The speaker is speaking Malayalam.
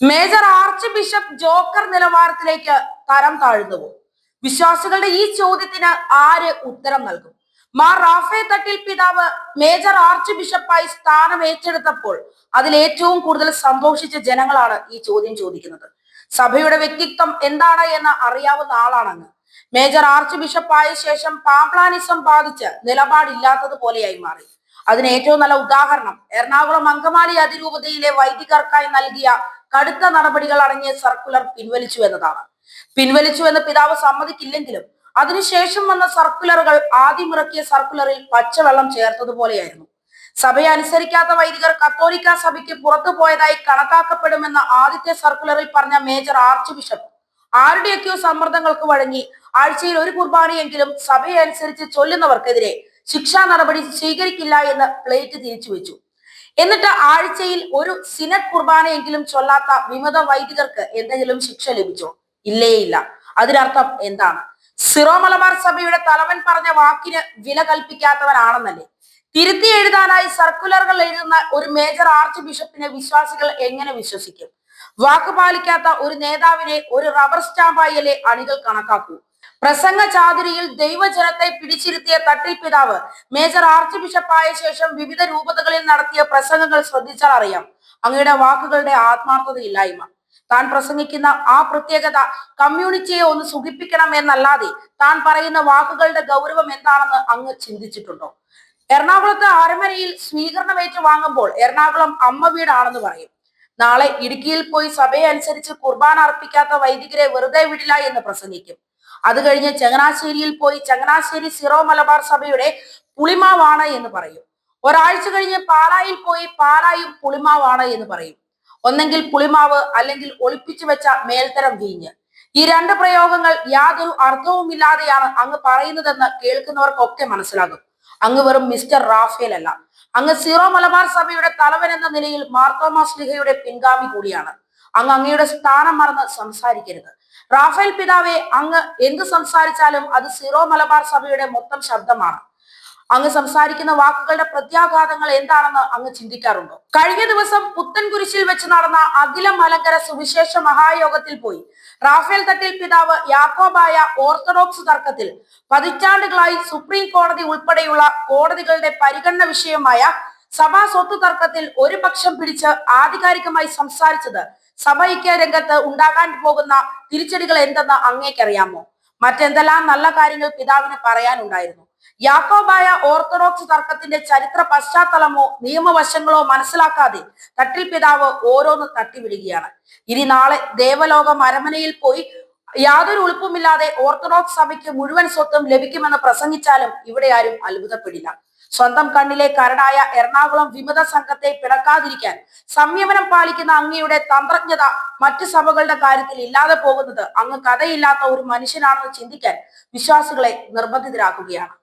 മേജർ ആർച്ച് ബിഷപ്പ് ജോക്കർ നിലവാരത്തിലേക്ക് തരം താഴ്ന്നുവോ വിശ്വാസികളുടെ ഈ ചോദ്യത്തിന് ആര് ഉത്തരം നൽകും? മാർ റാഫേ തട്ടിൽ പിതാവ് മേജർ ആർച്ച് ബിഷപ്പായി സ്ഥാനം ഏറ്റെടുത്തപ്പോൾ അതിൽ ഏറ്റവും കൂടുതൽ സന്തോഷിച്ച ജനങ്ങളാണ് ഈ ചോദ്യം ചോദിക്കുന്നത്. സഭയുടെ വ്യക്തിത്വം എന്താണ് എന്ന് അറിയാവുന്ന ആളാണെന്ന്. മേജർ ആർച്ച് ബിഷപ്പായ ശേഷം പാപ്ലാനിസം ബാധിച്ച് നിലപാടില്ലാത്തതുപോലെയായി മാറി. അതിന് ഏറ്റവും നല്ല ഉദാഹരണം എറണാകുളം അങ്കമാലി അതിരൂപതയിലെ വൈദികർക്കായി നൽകിയ കടുത്ത നടപടികൾ അടങ്ങിയ സർക്കുലർ പിൻവലിച്ചു എന്നതാണ്. പിൻവലിച്ചു എന്ന് പിതാവ് സമ്മതിക്കില്ലെങ്കിലും അതിനുശേഷം വന്ന സർക്കുലറുകൾ ആദ്യം ഇറക്കിയ സർക്കുലറിൽ പച്ചവെള്ളം ചേർത്തതുപോലെയായിരുന്നു. സഭയെ അനുസരിക്കാത്ത വൈദികർ കത്തോലിക്ക സഭയ്ക്ക് പുറത്തു പോയതായി കണക്കാക്കപ്പെടുമെന്ന ആദ്യത്തെ സർക്കുലറിൽ പറഞ്ഞ മേജർ ആർച്ച് ബിഷപ്പ് ആരുടെയൊക്കെയോ സമ്മർദ്ദങ്ങൾക്ക് വഴങ്ങി ആഴ്ചയിൽ ഒരു കുർബാനയെങ്കിലും സഭയെ അനുസരിച്ച് ചൊല്ലുന്നവർക്കെതിരെ ശിക്ഷാ നടപടി സ്വീകരിക്കില്ല എന്ന് പ്ലേറ്റ് തിരിച്ചു വെച്ചു എന്നിട്ട് ആഴ്ചയിൽ ഒരു സിനറ്റ് കുർബാനയെങ്കിലും ചൊല്ലാത്ത വിമത വൈദികർക്ക് എന്തെങ്കിലും ശിക്ഷ ലഭിച്ചോ? ഇല്ലേ ഇല്ല അതിനർത്ഥം എന്താണ്? സിറോ മലബാർ സഭയുടെ തലവൻ പറഞ്ഞ വാക്കിന് വില കൽപ്പിക്കാത്തവനാണെന്നല്ലേ? തിരുത്തി എഴുതാനായി സർക്കുലറുകൾ എഴുതുന്ന ഒരു മേജർ ആർച്ച് ബിഷപ്പിനെ വിശ്വാസികൾ എങ്ങനെ വിശ്വസിക്കും? വാക്ക് പാലിക്കാത്ത ഒരു നേതാവിനെ ഒരു റബ്ബർ സ്റ്റാമ്പായല്ലേ അണികൾ കണക്കാക്കൂ. പ്രസംഗ ചാതുരിയിൽ ദൈവജനത്തെ പിടിച്ചിരുത്തിയ തട്ടിൽ പിതാവ് മേജർ ആർച്ച് ബിഷപ്പ് ആയ ശേഷം വിവിധ രൂപതകളിൽ നടത്തിയ പ്രസംഗങ്ങൾ ശ്രദ്ധിച്ചാൽ അറിയാം. അങ്ങയുടെ വാക്കുകളുടെ ആത്മാർത്ഥതയില്ലായ്മ. താൻ പ്രസംഗിക്കുന്ന ആ പ്രത്യേകത കമ്മ്യൂണിറ്റിയെ ഒന്ന് സുഖിപ്പിക്കണം എന്നല്ലാതെ താൻ പറയുന്ന വാക്കുകളുടെ ഗൗരവം എന്താണെന്ന് അങ്ങ് ചിന്തിച്ചിട്ടുണ്ടോ? എറണാകുളത്ത് അരമനയിൽ സ്വീകരണം ഏറ്റു വാങ്ങുമ്പോൾ എറണാകുളം അമ്മ വീടാണെന്ന് പറയും. നാളെ ഇടുക്കിയിൽ പോയി സഭയെ അനുസരിച്ച് കുർബാന അർപ്പിക്കാത്ത വൈദികരെ വെറുതെ വിടില്ല എന്ന് പ്രസംഗിക്കും. അത് കഴിഞ്ഞ് ചങ്ങനാശ്ശേരിയിൽ പോയി ചങ്ങനാശ്ശേരി സിറോ മലബാർ സഭയുടെ പുളിമാവാണ് എന്ന് പറയും. ഒരാഴ്ച കഴിഞ്ഞ് പാലായിൽ പോയി പാലായും പുളിമാവാണ് എന്ന് പറയും. ഒന്നെങ്കിൽ പുളിമാവ് അല്ലെങ്കിൽ ഒളിപ്പിച്ചു വെച്ച മേൽത്തരം വീഞ്ഞ്. ഈ രണ്ട് പ്രയോഗങ്ങൾ യാതൊരു അർത്ഥവുമില്ലാതെയാണ് അങ്ങ് പറയുന്നതെന്ന് കേൾക്കുന്നവർക്കൊക്കെ മനസ്സിലാകും. അങ്ങ് വെറും മിസ്റ്റർ റാഫേൽ അല്ല അങ്ങ് സീറോ മലബാർ സഭയുടെ തലവൻ എന്ന നിലയിൽ മാർത്തോമാ സ്ലിഹയുടെ പിൻഗാമി കൂടിയാണ്. അങ്ങ് അങ്ങയുടെ സ്ഥാനം മറന്ന് സംസാരിക്കരുത്. റാഫേൽ പിതാവെ അങ്ങ് എന്ത് സംസാരിച്ചാലും അത് സീറോ മലബാർ സഭയുടെ മൊത്തം ശബ്ദമാണ്. അങ്ങ് സംസാരിക്കുന്ന വാക്കുകളുടെ പ്രത്യാഘാതങ്ങൾ എന്താണെന്ന് അങ്ങ് ചിന്തിക്കാറുണ്ടോ? കഴിഞ്ഞ ദിവസം പുത്തൻകുരിശിൽ വെച്ച് നടന്ന അഖില മലങ്കര സുവിശേഷ മഹായോഗത്തിൽ പോയി. റാഫേൽ തട്ടിൽ പിതാവ് യാക്കോബായ ഓർത്തഡോക്സ് തർക്കത്തിൽ പതിറ്റാണ്ടുകളായി സുപ്രീം കോടതി ഉൾപ്പെടെയുള്ള കോടതികളുടെ പരിഗണന വിഷയമായ സഭാ സ്വത്ത് തർക്കത്തിൽ ഒരു പക്ഷം പിടിച്ച് ആധികാരികമായി സംസാരിച്ചത് സഭയ്ക്ക് രംഗത്ത് ഉണ്ടാകാൻ പോകുന്ന തിരിച്ചടികൾ എന്തെന്ന് അങ്ങേക്കറിയാമോ? മറ്റെന്തെല്ലാം നല്ല കാര്യങ്ങൾ പിതാവിന് പറയാനുണ്ടായിരുന്നു? യാക്കോബായ ഓർത്തഡോക്സ് തർക്കത്തിന്റെ ചരിത്ര പശ്ചാത്തലമോ നിയമവശങ്ങളോ മനസ്സിലാക്കാതെ തട്ടിൽ പിതാവ് ഓരോന്ന് തട്ടിവിടുകയാണ്. ഇനി നാളെ ദേവലോകം അരമനയിൽ പോയി യാതൊരു ഉളുപ്പുമില്ലാതെ ഓർത്തഡോക്സ് സഭയ്ക്ക് മുഴുവൻ സ്വത്തും ലഭിക്കുമെന്ന് പ്രസംഗിച്ചാലും ഇവിടെ ആരും അത്ഭുതപ്പെടില്ല. സ്വന്തം കണ്ണിലെ കരടായ എറണാകുളം വിമത സംഘത്തെ പിടക്കാതിരിക്കാൻ സംയമനം പാലിക്കുന്ന അങ്ങയുടെ തന്ത്രജ്ഞത മറ്റു സഭകളുടെ കാര്യത്തിൽ ഇല്ലാതെ പോകുന്നത് അങ്ങ് കഥയില്ലാത്ത ഒരു മനുഷ്യനാണെന്ന് ചിന്തിക്കാൻ വിശ്വാസികളെ നിർബന്ധിതരാക്കുകയാണ്.